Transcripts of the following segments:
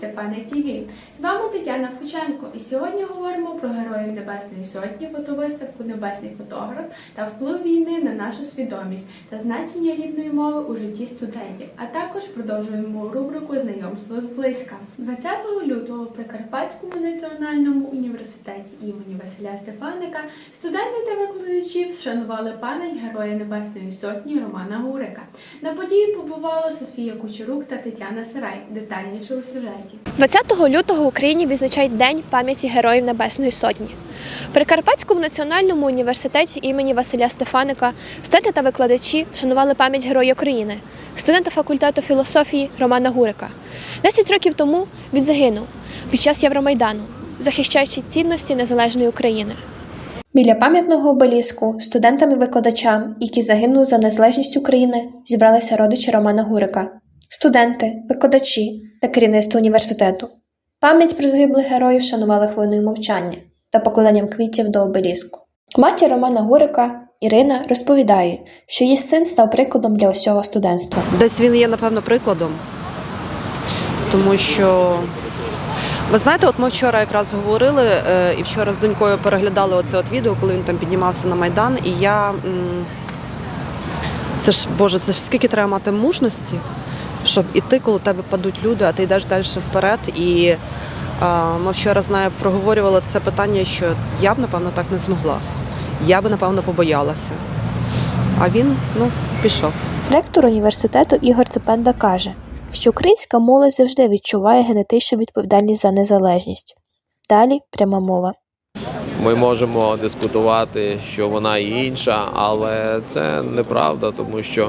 Стефана ТІВІ. З вами Тетяна Фученко. І сьогодні говоримо про героїв Небесної Сотні, фотовиставку Небесний фотограф та вплив війни на нашу свідомість та значення рідної мови у житті студентів. А також продовжуємо рубрику Знайомство зблизька. 20 лютого при Карпатському національному університеті імені Василя Стефаника студенти та викладачі вшанували пам'ять Героя Небесної Сотні Романа Гурика. На події побувала Софія Кучерук та Тетяна Сарай. Детальніше у сюжеті. 20 лютого в Україні відзначають День пам'яті Героїв Небесної Сотні. При Карпатському національному університеті імені Василя Стефаника студенти та викладачі вшанували пам'ять Героя України, студента факультету філософії Романа Гурика. 10 років тому він загинув під час Євромайдану, захищаючи цінності незалежної України. Біля пам'ятного обеліску студентам і викладачам, які загинули за незалежність України, зібралися родичі Романа Гурика, студенти, викладачі та керівництво університету. Пам'ять про загиблих героїв шанували хвилиною мовчання та покладанням квітів до обеліску. Матір Романа Гурика Ірина розповідає, що її син став прикладом для усього студентства. Десь він є, напевно, прикладом. Тому що, ви знаєте, от ми вчора якраз говорили, е, і вчора з донькою переглядали оце от відео, коли він там піднімався на Майдан, і я. Це ж, Боже, це ж скільки треба мати мужності, щоб іти, коли тебе падуть люди, а ти йдеш далі вперед. І е, ми вчора з проговорювали це питання, що я б, напевно, так не змогла. Я би, напевно, побоялася. А він, ну, пішов. Ректор університету Ігор Цепенда каже, що українська молодь завжди відчуває генетичну відповідальність за незалежність. Далі пряма мова. Ми можемо дискутувати, що вона інша, але це неправда, тому що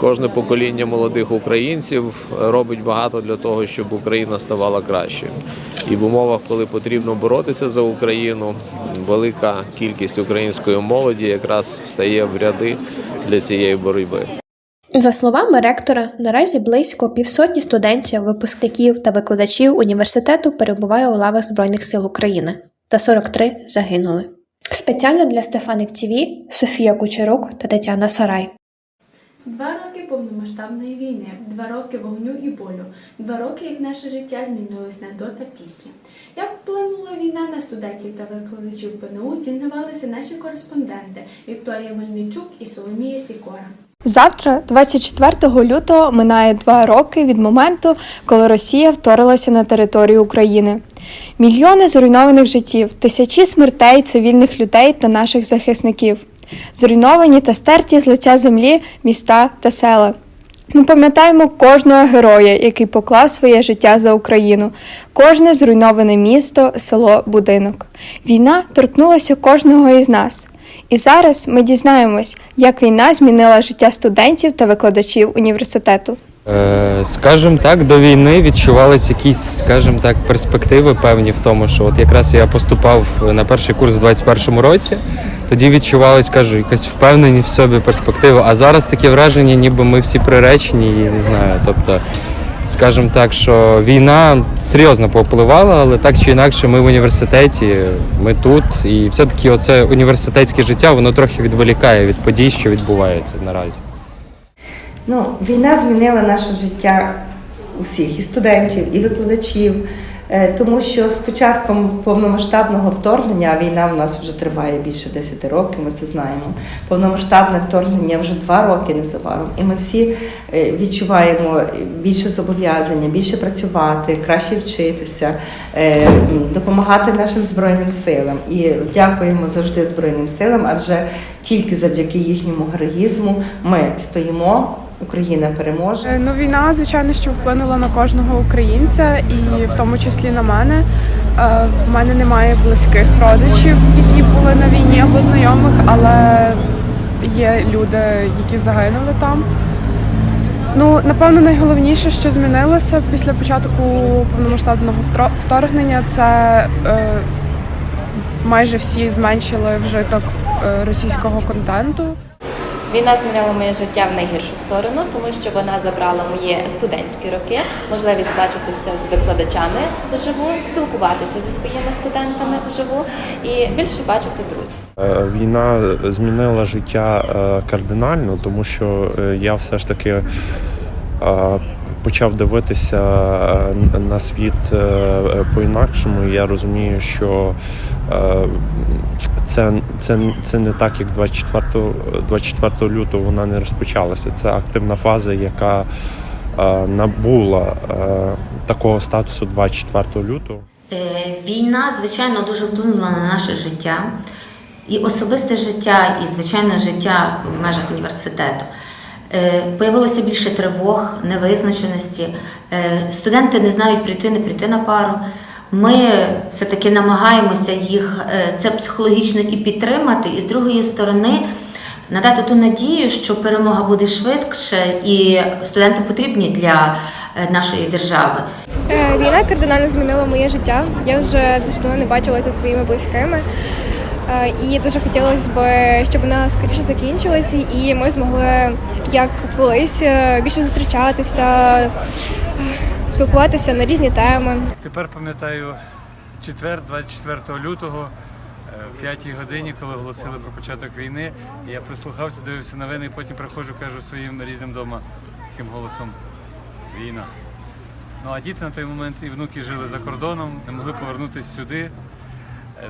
кожне покоління молодих українців робить багато для того, щоб Україна ставала кращою. І в умовах, коли потрібно боротися за Україну, велика кількість української молоді якраз встає в ряди для цієї боротьби. За словами ректора, наразі близько півсотні студентів, випускників та викладачів університету перебуває у лавах Збройних сил України, та 43 загинули. Спеціально для Стефаник ТВ Софія Кучерук та Тетяна Сарай. Два роки повномасштабної війни, два роки вогню і болю, два роки, як наше життя змінилось на до та після. Як вплинула війна на студентів та викладачів ПНУ, дізнавалися наші кореспонденти Вікторія Мельничук і Соломія Сікора. Завтра, 24 лютого, минає два роки від моменту, коли Росія вторилася на територію України. Мільйони зруйнованих життів, тисячі смертей цивільних людей та наших захисників, зруйновані та стерті з лиця землі міста та села. Ми пам'ятаємо кожного героя, який поклав своє життя за Україну, кожне зруйноване місто, село, будинок. Війна торкнулася кожного із нас. І зараз ми дізнаємось, як війна змінила життя студентів та викладачів університету. Е, Скажем так, до війни відчувались якісь, скажем так, перспективи певні в тому, що от якраз я поступав на перший курс у 21-му році, тоді відчувалась, кажу, якась впевненість в собі перспектива. А зараз таке враження, ніби ми всі приречені, і не знаю. Тобто, скажем так, що війна серйозно попливала, але так чи інакше, ми в університеті, ми тут, і все-таки оце університетське життя, воно трохи відволікає від подій, що відбуваються наразі. Ну, війна змінила наше життя усіх, і студентів, і викладачів, тому що з початком повномасштабного вторгнення, війна в нас вже триває більше 10 років, ми це знаємо. Повномасштабне вторгнення вже два роки незабаром. І ми всі е, відчуваємо більше зобов'язання, більше працювати, краще вчитися, е, допомагати нашим збройним силам. І дякуємо завжди Збройним силам, адже тільки завдяки їхньому героїзму ми стоїмо. Україна переможе. Е, Ну, війна, звичайно, що вплинула на кожного українця, і в тому числі на мене. Е, В мене немає близьких родичів, які були на війні або знайомих, але є люди, які загинули там. Ну, напевно, найголовніше, що змінилося після початку повномасштабного вторгнення, це е, майже всі зменшили вжиток е, російського контенту. Війна змінила моє життя в найгіршу сторону, тому що вона забрала мої студентські роки, можливість бачитися з викладачами вживу, спілкуватися зі своїми студентами вживу і більше бачити друзів. Е, Війна змінила життя е, кардинально, тому що е, я все ж таки почав дивитися е, на світ е, по-інакшому. Я розумію, що е, це, це, це не так, як 24, 24 лютого вона не розпочалася. Це активна фаза, яка набула такого статусу 24 лютого. Війна, звичайно, дуже вплинула на наше життя, і особисте життя, і звичайне життя в межах університету. Е, Появилося більше тривог, невизначеності. Е, Студенти не знають прийти, не прийти на пару. Ми все-таки намагаємося їх е, це психологічно і підтримати, і з другої сторони надати ту надію, що перемога буде швидше, і студенти потрібні для нашої держави. Війна кардинально змінила моє життя. Я вже дуже давно не бачилася зі своїми близькими. Е, І дуже хотілося б, щоб вона скоріше закінчилася, і ми змогли, як колись, е, більше зустрічатися, спілкуватися на різні теми. Тепер пам'ятаю четвер, 24 лютого, е, в 5 годині, коли оголосили про початок війни. Я прислухався, дивився новини, і потім приходжу, кажу своїм рідним вдома таким голосом війна. Ну а діти на той момент і внуки жили за кордоном, не могли повернутися сюди.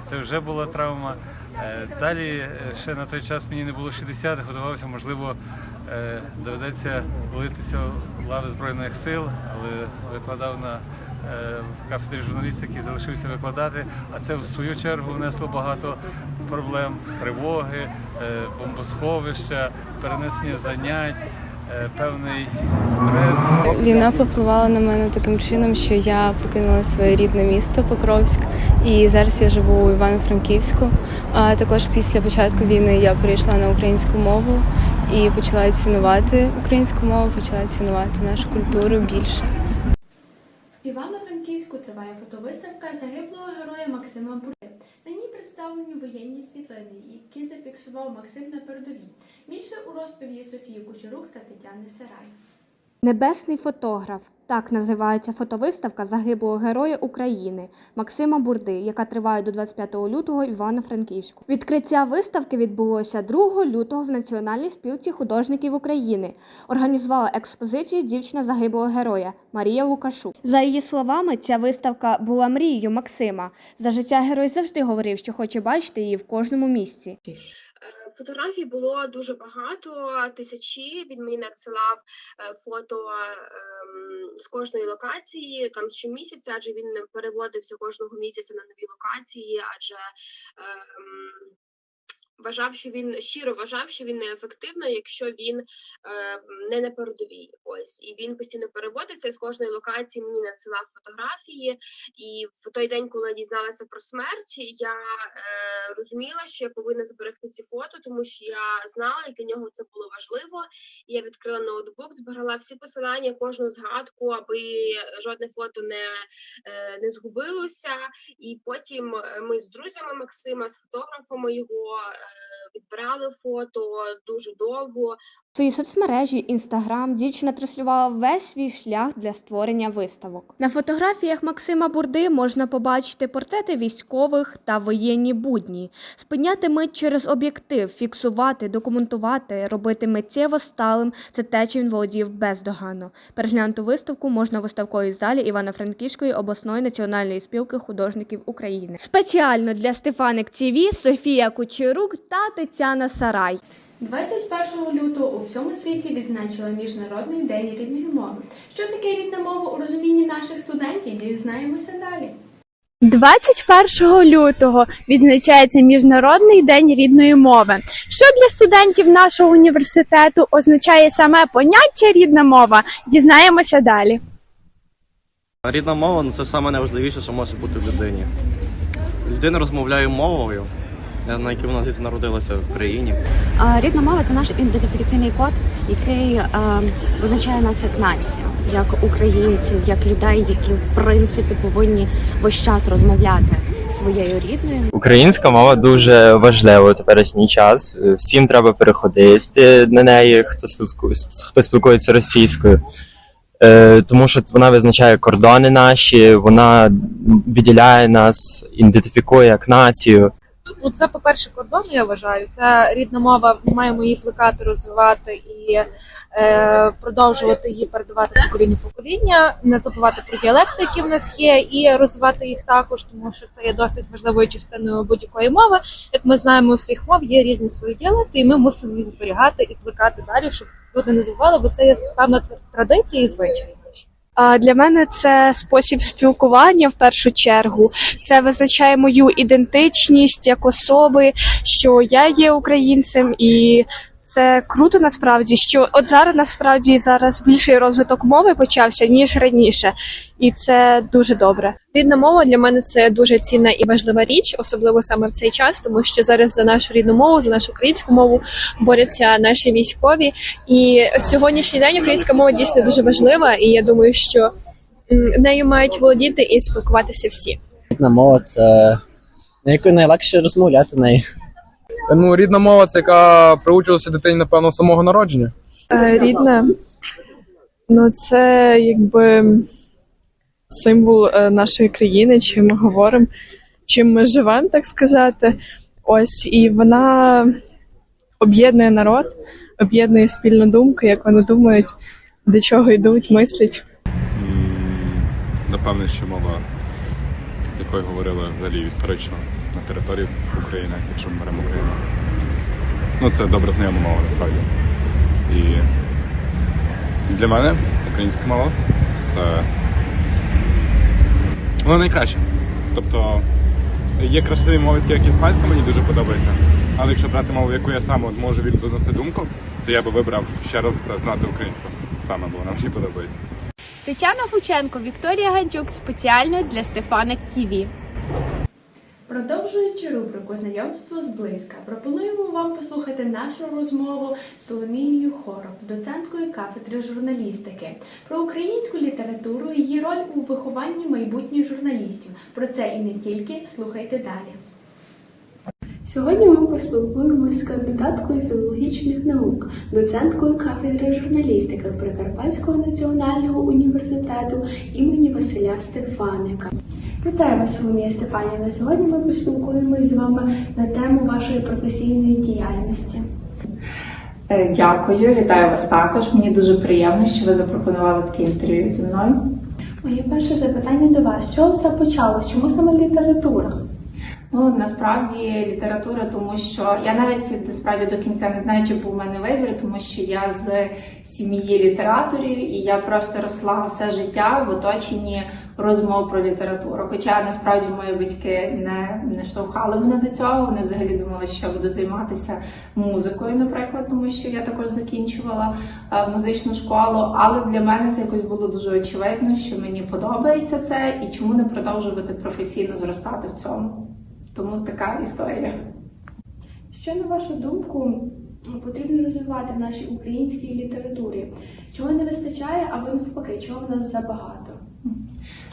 Це вже була травма. Е, Далі е, ще на той час мені не було 60, готувався, можливо, е, доведеться влитися в лави Збройних сил, але викладав на кафедрі журналістики, залишився викладати. А це в свою чергу внесло багато проблем, тривоги, бомбосховища, перенесення занять, певний стрес. Війна повпливала на мене таким чином, що я покинула своє рідне місто Покровськ, і зараз я живу у Івано-Франківську. А також після початку війни я перейшла на українську мову і почала цінувати українську мову, почала цінувати нашу культуру більше. Івано-Франківську триває фотовиставка загиблого героя Максима Бурди. На ній представлені воєнні світлини, які зафіксував Максим на передовій. Більше у розповіді Софії Кучерук та Тетяни Сарай. Небесний фотограф так називається фотовиставка загиблого героя України Максима Бурди, яка триває до 25 лютого Івано-Франківську. Відкриття виставки відбулося 2 лютого в Національній спілці художників України. Організувала експозицію дівчина загиблого героя Марія Лукашук. За її словами, ця виставка була мрією Максима. За життя герой завжди говорив, що хоче бачити її в кожному місці. Фотографій було дуже багато, тисячі. Він мені надсилав е, фото ем, з кожної локації, там щомісяця, адже він переводився кожного місяця на нові локації, адже ем, вважав, що він щиро вважав, що він неефективно, якщо він е, не на передовій. Ось і він постійно переводився з кожної локації. Мені надсилав фотографії. І в той день, коли я дізналася про смерть, я е, розуміла, що я повинна зберегти ці фото, тому що я знала, і для нього це було важливо. Я відкрила ноутбук, збирала всі посилання, кожну згадку, аби жодне фото не, е, не згубилося. І потім е, ми з друзями Максима, з фотографами його е, відбирали фото дуже довго. В своїй соцмережі Інстаграм дівчина транслювала весь свій шлях для створення виставок. На фотографіях Максима Бурди можна побачити портрети військових та воєнні будні, спиняти мить через об'єктив, фіксувати, документувати, робити миттєво сталим це те, чим він володів бездоганно. Переглянути виставку можна в виставковій залі Івано-Франківської обласної національної спілки художників України. Спеціально для Стефаник ТВ Софія Кучерук та Тетяна Сарай. 21 лютого у всьому світі відзначила Міжнародний день рідної мови. Що таке рідна мова у розумінні наших студентів, дізнаємося далі. 21 лютого відзначається Міжнародний день рідної мови. Що для студентів нашого університету означає саме поняття рідна мова? Дізнаємося далі. Рідна мова ну, це саме найважливіше, що може бути в людині. Людина розмовляє мовою, на якій вона звідси народилася в країні. Рідна мова це наш ідентифікаційний код, який е, визначає нас як націю, як українців, як людей, які в принципі повинні весь час розмовляти своєю рідною. Українська мова дуже важлива у теперішній час. Всім треба переходити на неї, хто спілкується, хто спілкується російською. Е, тому що вона визначає кордони наші, вона відділяє нас, ідентифікує як націю. Ну, це, по-перше, кордон, я вважаю. Це рідна мова, ми маємо її плекати, розвивати і е, продовжувати її передавати покоління покоління, не забувати про діалекти, які в нас є, і розвивати їх також, тому що це є досить важливою частиною будь-якої мови. Як ми знаємо, у всіх мов є різні свої діалекти, і ми мусимо їх зберігати і плекати далі, щоб люди не забували, бо це є певна традиція і звичай. Для мене це спосіб спілкування в першу чергу. Це визначає мою ідентичність як особи, що я є українцем, і це круто насправді. Що от зараз насправді зараз більший розвиток мови почався ніж раніше, і це дуже добре. Рідна мова для мене це дуже цінна і важлива річ, особливо саме в цей час, тому що зараз за нашу рідну мову, за нашу українську мову борються наші військові. І сьогоднішній день українська мова дійсно дуже важлива, і я думаю, що нею мають володіти і спілкуватися всі. Рідна мова це на якою найлегше розмовляти нею. Ну, рідна мова це яка приучилася дитині, напевно, з самого народження. Е, Рідна, ну це якби символ е, нашої країни, чим ми говоримо, чим ми живемо, так сказати. Ось і вона об'єднує народ, об'єднує спільну думку, як вони думають, до чого йдуть, мислять. Напевне, що мова, якою говорили взагалі історично на території України, якщо ми беремо Україну. Ну, це добре знайома мова насправді. І для мене українська мова це вона найкраща. Тобто є красиві мови, такі як іспанська, мені дуже подобається. Але якщо брати мову, яку я сам от можу вільно донести думку, то я би вибрав ще раз знати українську саме, бо вона мені подобається. Тетяна Фученко, Вікторія Ганчук спеціально для Стефаник ТІВІ. Продовжуючи рубрику Знайомство зблизька, пропонуємо вам послухати нашу розмову з Соломією Хороб, доценткою кафедри журналістики, про українську літературу її роль у вихованні майбутніх журналістів. Про це і не тільки слухайте далі. Сьогодні ми поспілкуємося з кандидаткою філологічних наук, доценткою кафедри журналістики Прикарпатського національного університету імені Василя Стефаника. Вітаю вас, Соломія Степанівна. Сьогодні ми поспілкуємося з вами на тему вашої професійної діяльності. Е, Дякую, вітаю вас також. Мені дуже приємно, що ви запропонували таке інтерв'ю зі мною. Моє перше запитання до вас: чого все почалось? Чому саме література? Ну насправді література, тому що я навіть насправді до кінця не знаю, чи був у мене вибір, тому що я з сім'ї літераторів і я просто росла все життя в оточенні розмов про літературу. Хоча насправді мої батьки не, не штовхали мене до цього. Вони взагалі думали, що я буду займатися музикою, наприклад, тому що я також закінчувала е, музичну школу. Але для мене це якось було дуже очевидно, що мені подобається це і чому не продовжувати професійно зростати в цьому. Тому така історія. Що, на вашу думку, потрібно розвивати в нашій українській літературі? Чого не вистачає, або навпаки, чого в нас забагато?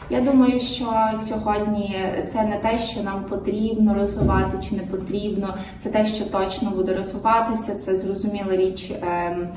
Я думаю, що сьогодні це не те, що нам потрібно розвивати чи не потрібно, це те, що точно буде розвиватися. Це зрозуміла річ ем,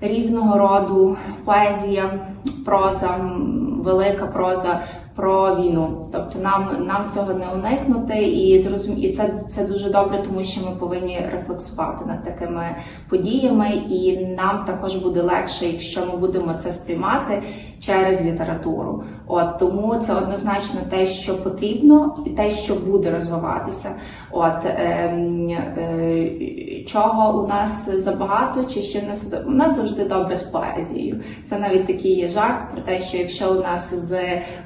різного роду поезія, проза, велика проза про війну. Тобто нам, нам цього не уникнути, і зрозум... і це, це дуже добре, тому що ми повинні рефлексувати над такими подіями, і нам також буде легше, якщо ми будемо це сприймати через літературу. От тому це однозначно те, що потрібно, і те, що буде розвиватися. От ем, е, чого у нас забагато, чи ще в нас у нас завжди добре з поезією. Це навіть такий є жарт про те, що якщо у нас з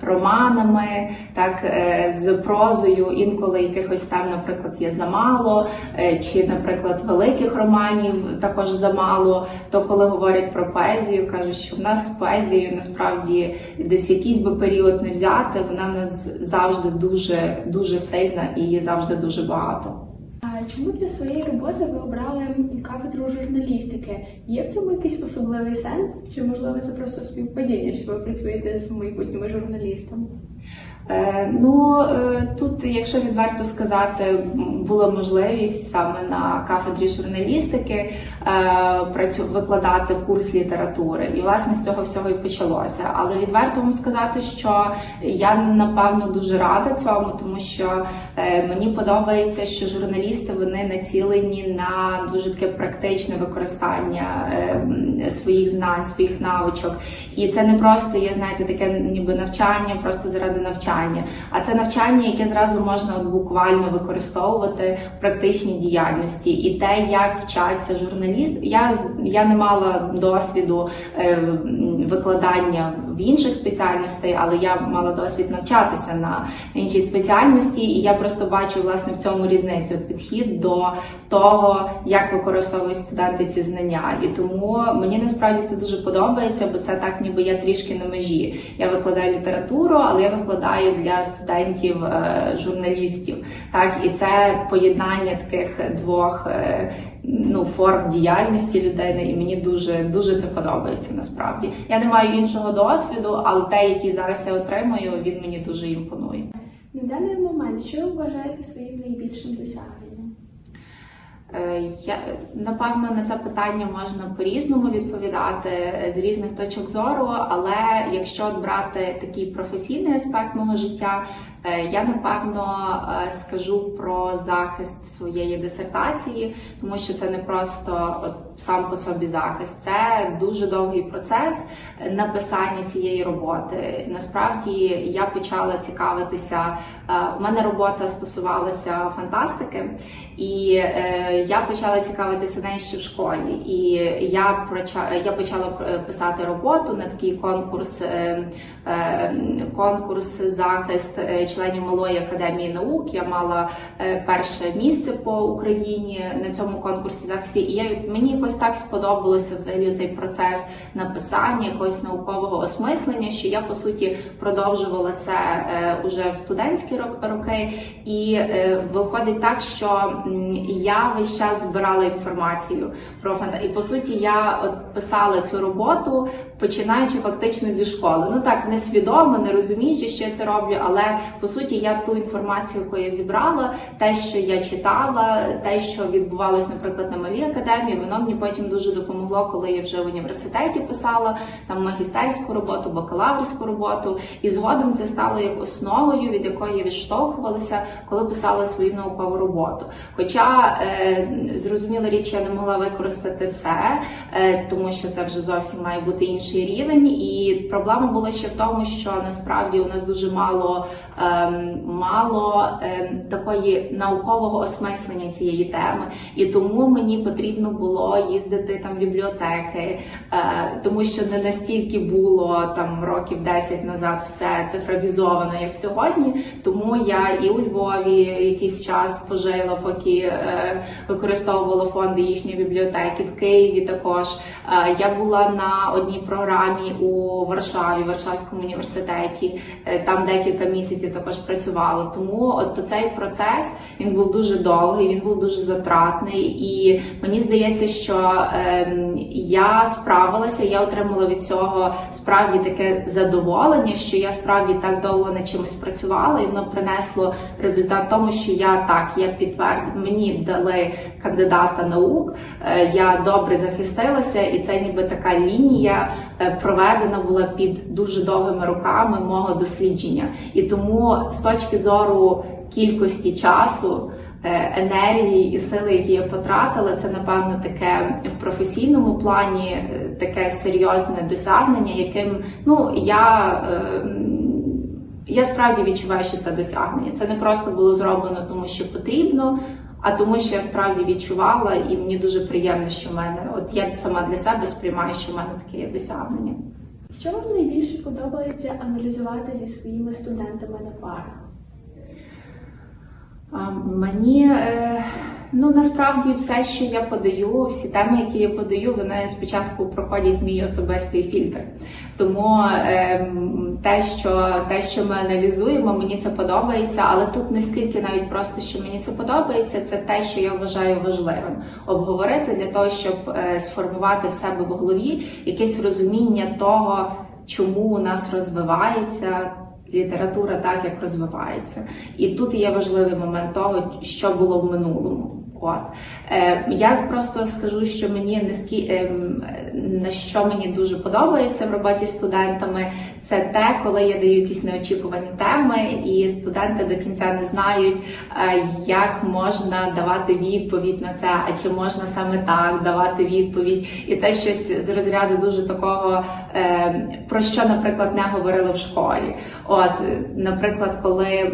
романами, так е, з прозою інколи якихось там, наприклад, є замало, е, чи, наприклад, великих романів також замало, то коли говорять про поезію, кажуть, що в нас з поезією насправді десь якийсь би період не взяти, вона в нас завжди дуже дуже сильна і завжди дуже багато. А чому для своєї роботи ви обрали кафедру журналістики? Є в цьому якийсь особливий сенс? Чи можливо це просто співпадіння, що ви працюєте з майбутніми журналістами? Е, Ну е, тут, якщо відверто сказати, була можливість саме на кафедрі журналістики е, викладати курс літератури, і власне з цього всього і почалося. Але відверто вам сказати, що я напевно дуже рада цьому, тому що мені подобається, що журналісти вони націлені на дуже таке практичне використання своїх знань, своїх навичок. І це не просто є, знаєте, таке ніби навчання, просто заради навчання, а це навчання, яке зразу можна от буквально використовувати в практичній діяльності. І те, як вчаться журналіст, я я не мала досвіду е, викладання в інших спеціальностей, але я мала досвід навчатися на іншій спеціальності, і я просто бачу власне в цьому різницю підхід до того, як використовують студенти ці знання. І тому мені насправді це дуже подобається, бо це так, ніби я трішки на межі. Я викладаю літературу, але я викладаю для студентів е. Так, і це поєднання таких двох. е, Ну, форм діяльності людини, і мені дуже дуже це подобається насправді. Я не маю іншого досвіду, але те, який зараз я отримую, він мені дуже імпонує. На даний момент, що ви вважаєте своїм найбільшим досягненням? Е, Я напевно на це питання можна по-різному відповідати е, з різних точок зору, але якщо брати такий професійний аспект мого життя, я напевно е, скажу про захист своєї дисертації, тому що це не просто сам по собі захист, це дуже довгий процес е, написання цієї роботи. Насправді я почала цікавитися. е, У мене робота стосувалася фантастики, і е, я почала цікавитися нею ще в школі. І я я почала е, писати роботу на такий конкурс, е, е, конкурс захист е, членів малої академії наук. Я мала е, перше місце по Україні на цьому конкурсі захисті. І я мені якось так сподобалося взагалі цей процес написання якогось наукового осмислення, що я по суті продовжувала це е, уже в студентські рок- роки. І е, виходить так, що я весь час збирала інформацію про фанта. І по суті, я от писала цю роботу, починаючи фактично зі школи. Ну так несвідомо, не розуміючи, що я це роблю, але по суті я ту інформацію, яку я зібрала, те, що я читала, те, що відбувалось, наприклад, на малій академії, воно мені потім дуже допомогло, коли я вже в університеті писала там магістерську роботу, бакалаврську роботу, і згодом це стало як основою, від якої я відштовхувалася, коли писала свою наукову роботу. Хоча е, зрозуміла річ, я не могла використати все, е, тому що це вже зовсім має бути інший рівень. І проблема була ще в тому, що насправді у нас дуже мало, ем, мало ем, такої наукового осмислення цієї теми, і тому мені потрібно було їздити там в бібліотеки, е, тому що не настільки було там років 10 назад все цифровізовано, як сьогодні. Тому я і у Львові якийсь час пожила, поки е, використовувала фонди їхньої бібліотеки в Києві. Також Е, я була на одній програмі у Варшаві, Варшавському університеті. Е, Там декілька місяців також працювала. Тому от цей процес він був дуже довгий, він був дуже затратний, і мені здається, що ем, я справилася, я отримала від цього справді таке задоволення, що я справді так довго над чимось працювала, і воно принесло результат тому, що я так я підтвердила, мені дали кандидата наук, е, я добре захистилася, і це ніби така лінія е, проведена була під дуже довгими роками мого дослідження. І тому з точки зору кількості часу. е, Енергії і сили, які я потратила, це напевно таке в професійному плані таке серйозне досягнення, яким ну я, е, я справді відчуваю, що це досягнення. Це не просто було зроблено, тому що потрібно, а тому, що я справді відчувала, і мені дуже приємно, що в мене, от я сама для себе сприймаю, що в мене таке є досягнення. Що вам найбільше подобається аналізувати зі своїми студентами на парах? Мені е, ну насправді все, що я подаю, всі теми, які я подаю, вони спочатку проходять мій особистий фільтр. Тому е, те, що те, що ми аналізуємо, мені це подобається, але тут не скільки навіть просто що мені це подобається, це те, що я вважаю важливим обговорити для того, щоб е, сформувати в себе в голові якесь розуміння того, чому у нас розвивається література так, як розвивається. І тут є важливий момент того, що було в минулому. От. Е, я просто скажу, що мені не скі, ем, на що мені дуже подобається в роботі з студентами, це те, коли я даю якісь неочікувані теми, і студенти до кінця не знають, е, як можна давати відповідь на це, а чи можна саме так давати відповідь. І це щось з розряду дуже такого, е, про що, наприклад, не говорили в школі. От, наприклад, коли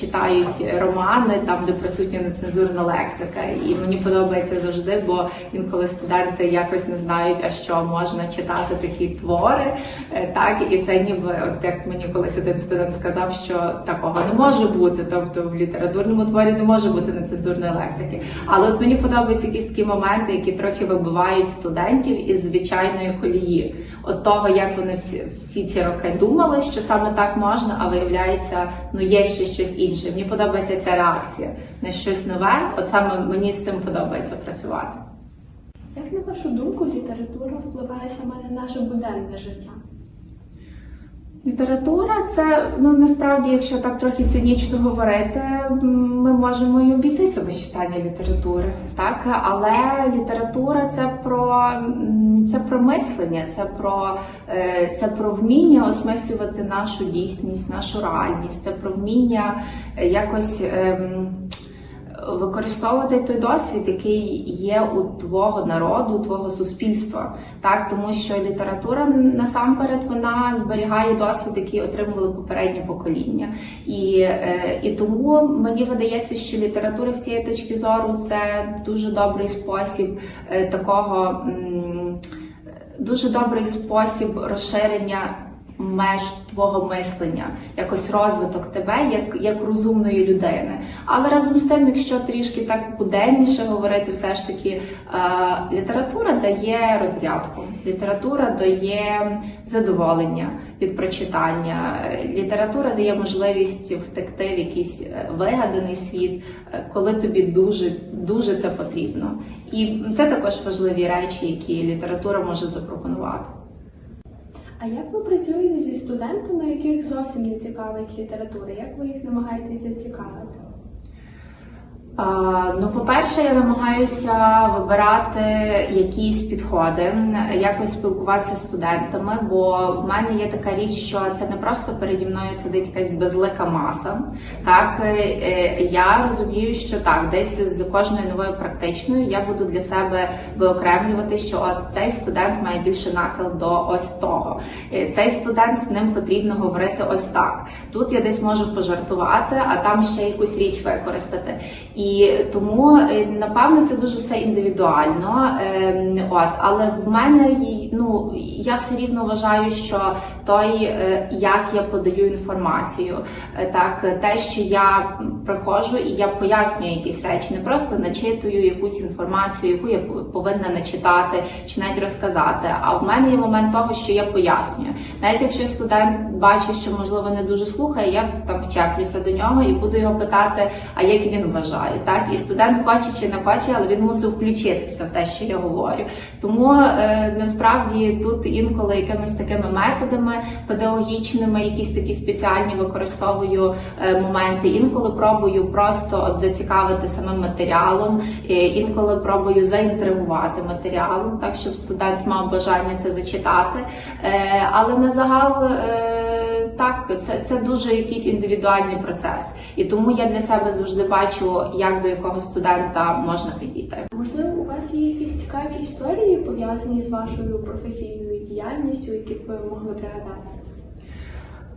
читають романи, там де присутня нецензурна лексика, і мені подобається завжди, бо інколи студенти якось не знають, а що можна читати такі твори. Е, Так, і це ніби, от як мені колись один студент сказав, що такого не може бути, тобто в літературному творі не може бути нецензурної лексики. Але от мені подобаються якісь такі моменти, які трохи вибивають студентів із звичайної колії. От того, як вони всі, всі ці роки думали, що саме так можна, а виявляється, ну є ще щось інше. Мені подобається ця реакція на щось нове. От саме мені з цим подобається працювати. Як на вашу думку, література впливає саме на наше буденне життя? Література це ну насправді, якщо так трохи цинічно говорити, ми можемо і обійтися без читання літератури, так але література це про це про мислення, це про е, це про вміння осмислювати нашу дійсність, нашу реальність, це про вміння якось. Використовувати той досвід, який є у твого народу, у твого суспільства, так тому що література насамперед вона зберігає досвід, який отримували попередні покоління, і, е, і тому мені видається, що література з цієї точки зору це дуже добрий спосіб е, такого. Дуже добрий спосіб розширення меж твого мислення, якось розвиток тебе як, як розумної людини. Але разом з тим, якщо трішки так буденніше говорити, все ж таки е, література дає розрядку, література дає задоволення від прочитання, література дає можливість втекти в якийсь е, вигаданий світ, е, коли тобі дуже дуже це потрібно. І це також важливі речі, які література може запропонувати. А як ви працюєте зі студентами, яких зовсім не цікавить література? Як ви їх намагаєтеся зацікавити? Ну, по-перше, я намагаюся вибирати якісь підходи, якось спілкуватися з студентами, бо в мене є така річ, що це не просто переді мною сидить якась безлика маса. Так е, е, я розумію, що так, десь з кожною новою практичною я буду для себе виокремлювати, що от цей студент має більше нахил до ось того. Е, Цей студент з ним потрібно говорити ось так. Тут я десь можу пожартувати, а там ще якусь річ використати. І тому е, напевно це дуже все індивідуально. Ем, От, але в мене й- ну я все рівно вважаю, що той, е, як я подаю інформацію, е, так те, що я приходжу і я пояснюю якісь речі, не просто начитую якусь інформацію, яку я повинна начитати чи навіть розказати. А в мене є момент того, що я пояснюю. Навіть якщо студент бачить, що можливо не дуже слухає, я там вчеплюся до нього і буду його питати, а як він вважає. Так і студент хоче чи не хоче, але він мусив включитися в те, що я говорю. Тому е, насправді тут інколи якимись такими методами педагогічними, якісь такі спеціальні використовую е, моменти. Інколи пробую просто от зацікавити самим матеріалом, е, інколи пробую заінтригувати матеріалом, так щоб студент мав бажання це зачитати. Е, але на загал. Так, це, це дуже якийсь індивідуальний процес, і тому я для себе завжди бачу, як до якого студента можна підійти. Можливо, у вас є якісь цікаві історії пов'язані з вашою професійною діяльністю, які б ви могли пригадати?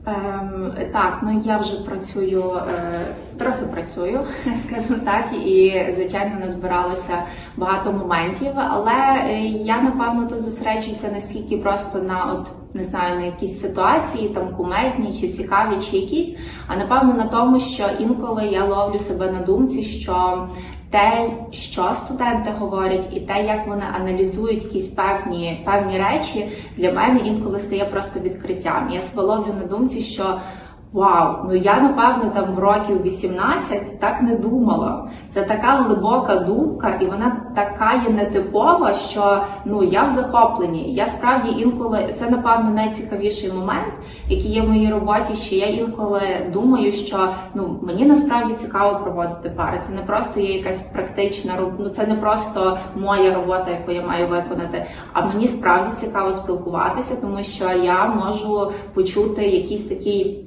Ем, так, ну я вже працюю, е, трохи працюю, скажімо так, і звичайно назбиралося багато моментів, але е, я напевно тут зосереджуюся не скільки просто на от не знаю на якісь ситуації, там кумедні чи цікаві, чи якісь, а напевно на тому, що інколи я ловлю себе на думці, що те, що студенти говорять, і те, як вони аналізують якісь певні певні речі, для мене інколи стає просто відкриттям. Я своловлю ловлю на думці, що Вау, ну я напевно там в років 18 так не думала. Це така глибока думка, і вона така є нетипова, що ну я в захопленні. Я справді інколи це напевно найцікавіший момент, який є в моїй роботі. Що я інколи думаю, що ну мені насправді цікаво проводити пари. Це не просто є якась практична ну це не просто моя робота, яку я маю виконати. А мені справді цікаво спілкуватися, тому що я можу почути якийсь такий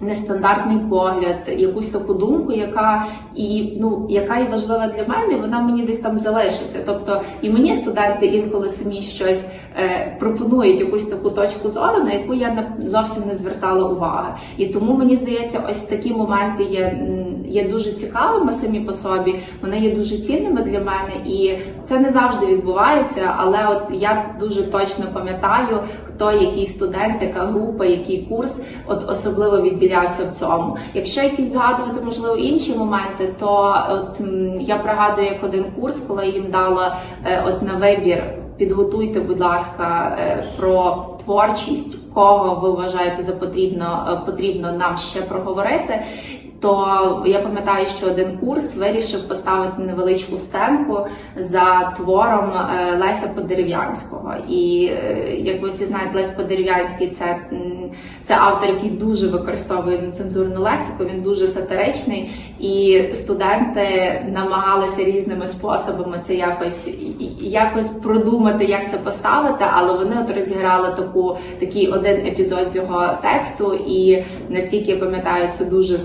нестандартний погляд, якусь таку думку, яка і ну яка і важлива для мене, вона мені десь там залишиться. Тобто і мені студенти інколи самі щось е, пропонують якусь таку точку зору, на яку я не зовсім не звертала уваги. І тому мені здається, ось такі моменти є, є дуже цікавими самі по собі. Вони є дуже цінними для мене, і це не завжди відбувається. Але от я дуже точно пам'ятаю, хто який студент, яка група, який курс, от особливо відділявся в цьому. Якщо якісь згадувати, можливо, інші моменти, то от я пригадую як один курс, коли їм дала е, от на вибір. Підготуйте, будь ласка, е, про творчість, кого ви вважаєте за потрібно, е, потрібно нам ще проговорити. То я пам'ятаю, що один курс вирішив поставити невеличку сценку за твором е, Леся Подерев'янського. І е, як ви всі знаєте, Лесь Подерев'янський це, це автор, який дуже використовує нецензурну лексику. Він дуже сатиричний, і студенти намагалися різними способами це якось якось продумати, як це поставити. Але вони от розіграли таку такий один епізод з його тексту, і настільки я пам'ятаю, це дуже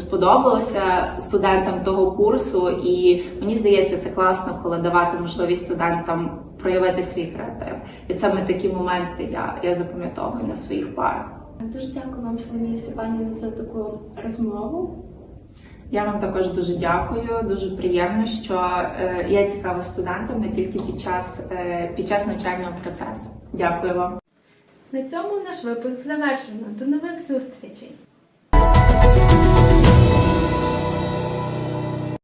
сподобалося студентам того курсу. І мені здається, це класно, коли давати можливість студентам проявити свій креатив. І саме такі моменти я, я запам'ятовую на своїх парах. Дуже дякую вам, Соломія Степанівна, за таку розмову. Я вам також дуже дякую. Дуже приємно, що е, я цікава студентам не тільки під час, е, під час навчального процесу. Дякую вам. На цьому наш випуск завершено. До нових зустрічей!